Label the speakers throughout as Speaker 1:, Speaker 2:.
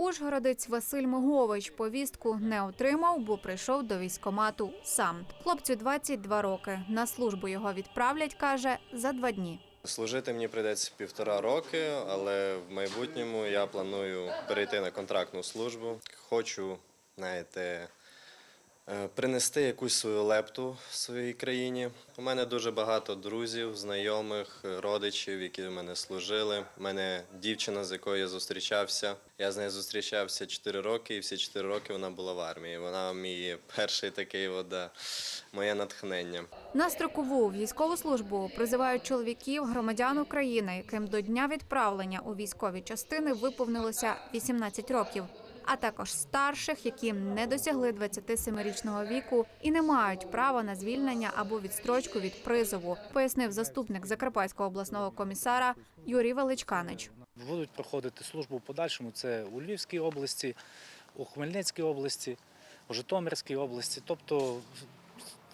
Speaker 1: Ужгородець Василь Могович повістку не отримав, бо прийшов до військомату сам. Хлопцю 22 роки. На службу його відправлять, каже, за два дні.
Speaker 2: Служити мені прийдеться півтора роки, але в майбутньому я планую перейти на контрактну службу. Хочу, знаєте, принести якусь свою лепту в своїй країні. У мене дуже багато друзів, знайомих, родичів, які в мене служили. У мене дівчина, з якою я зустрічався. Я з нею зустрічався 4 роки, і всі 4 роки вона була в армії. Вона мій перший такий, от, да, моє натхнення.
Speaker 1: На строкову військову службу призивають чоловіків, громадян України, яким до дня відправлення у військові частини виповнилося 18 років, а також старших, які не досягли 27-річного віку і не мають права на звільнення або відстрочку від призову, пояснив заступник Закарпатського обласного комісара Юрій Величканич.
Speaker 3: Будуть проходити службу в подальшому. Це у Львівській області, у Хмельницькій області, у Житомирській області, тобто,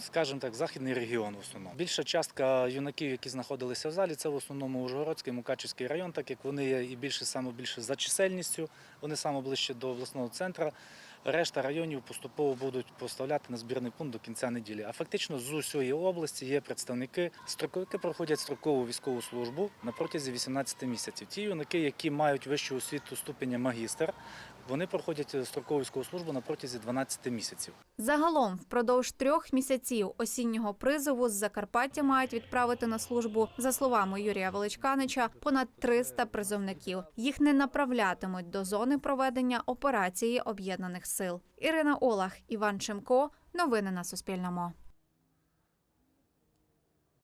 Speaker 3: скажімо так, західний регіон в основному. Більша частка юнаків, які знаходилися в залі, це в основному Ужгородський, Мукачівський район, так як вони є і більше саме більше за чисельністю, вони саме ближче до обласного центру. Решта районів поступово будуть поставляти на збірний пункт до кінця неділі. А фактично з усієї області є представники строковики проходять строкову військову службу на протязі 18 місяців. Ті юнаки, які мають вищу освіту ступеня магістр, вони проходять строкову військову службу на протязі 12 місяців.
Speaker 1: Загалом, впродовж трьох місяців осіннього призову з Закарпаття мають відправити на службу, за словами Юрія Величканича, понад 300 призовників. Їх не направлятимуть до зони проведення операції об'єднаних сил. Ірина Олах, Іван Чемко. Новини на Суспільному.